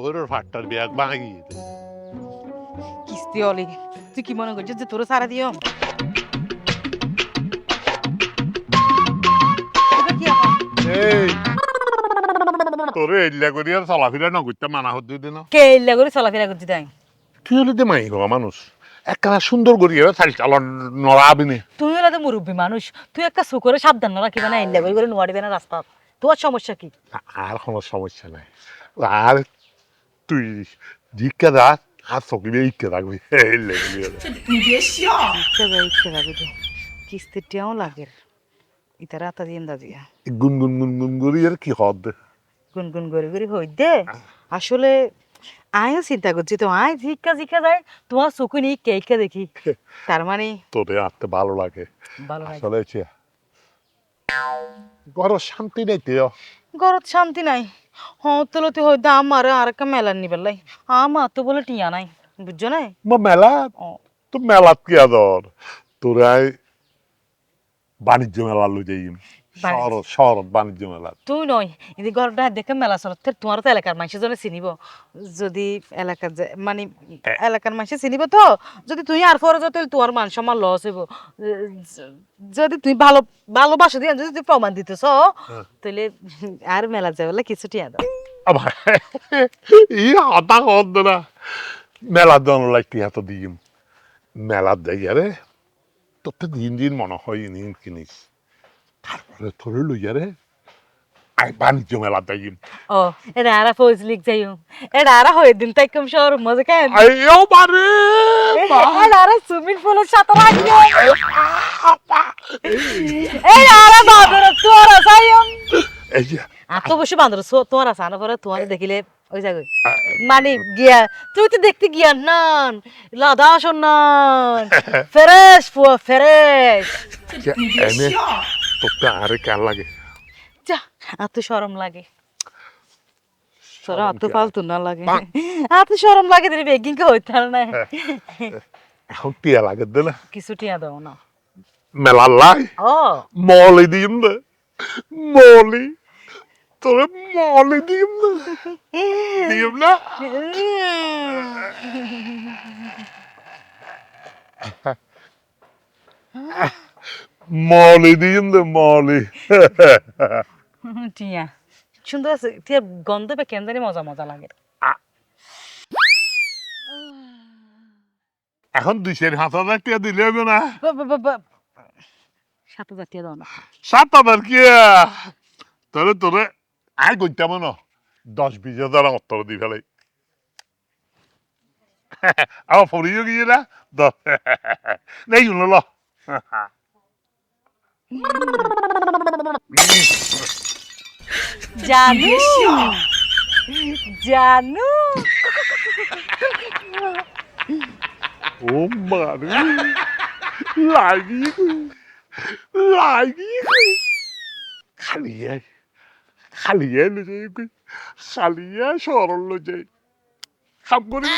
ওর ফাটটার bag ভাঙি কিস্তি অলি তুই কি মনে করছিস যে তোর সারা দিও? তোরে এল্লা করিয়া চলাফেরা নগরতে মানা হতে দিন কে ইল্লা করে চলাফেরা করছি তাই তুই হলে যে মাই হওয়া মানুষ? একখানা সুন্দর করিয়া চাল চালন নড়াবি নে তুই হলে মুরব্বী মানুষ তুই একটা সুকরে সাবধান না রাখিবে না ইল্লা করে করে নোয়াড়িবে না রাস্তা। তোর সমস্যা কি? আর কোনো সমস্যা নাই। আর গুন গুন গুন গুন কি গুনগুন করে করে হই দে। আসলে আমিও চিন্তা করছি তো আয় জিজ্ঞা জিজ্ঞা যায় তোমার চোখে নেই কেকে দেখি? তার মানে তোরে আতে ভালো লাগে। ভালো লাগে। আসলে ঘর শান্তি নেই তো। ঘরত শান্তি নাই। হতলতে হয়তো আমার আর একটা মেলার নিবার লাই। আমার তো বলে টিয়া নাই বুঝছ না মা মেলা? তো মেলাত কি আদর তোরাই বাণিজ্য মেলা লই যাই শহর শহর বাণিজ্য মেলা। তুই নয় যদি ঘরটা দেখে মেলা চলত তোমার তো এলাকার মানুষ জনে চিনিব। যদি এলাকার মানে এলাকার মানুষে চিনিব তো। যদি তুই আর ফরজ তাহলে তোমার মান সম্মান লস হইব। যদি তুই ভালো ভালোবাসা দিয়ে যদি তুই প্রমাণ দিতেছ হ্যাঁ। তাহলে আর মেলা যাবে কিছু টিয়া দাও। আবার ই হতা হদ না। মেলা দন লাগতে এত দিম। মেলা দেয় রে তোর তো দিন দিন মনে হয় নিন কিনিস। তারপরে তোরে লইয়া রে আই বাণিজ্য মেলা দেয় ও এটা আরা ফৌজ লিখ যাইও এটা আরা হয়ে দিন তাই কম শহর মজা কেন আইও বারে এটা আরা সুইমিং পুলের সাথে রাখিও এই আরা বাদর তোরা যাইও এই যে আত বসে বান্দর তোরা সানা পরে তোমার দেখিলে ওই জায়গায় মানে গিয়া তুই তো দেখতে গিয়া নান লাদা শোনান ফ্রেশ পুয়া ফ্রেশ এনে তো আরে কেন লাগে? যা এত শরম লাগে। তোর এত ফালতু না লাগে। এত শরম লাগে তুই বেগিং কে হইতে না। এখন টিয়া লাগে দে না। কিছু টিয়া দাও না। মেলা লাই। ও। মলি দিম না মলি। তোরে মলি দিম না দিম না। মলি দিম না মলি টিয়া সুন্দর আছে টিয়া গন্ধ পে কেন জানি মজা মজা লাগে এখন দুই চার হাত হাজার টিয়া দিলে হবে না সাত হাজার টিয়া দাও না সাত হাজার কি তোরে তোরে আয় করতাম না দশ বিশ হাজার অত্তর দি ফেলাই আমার ফরিও গিয়ে না দশ নেই শুনল জানু। জানু। ও মারে লাগি লাগি খালি খালি লো যাই খালি সরল লো যাই। খাম করে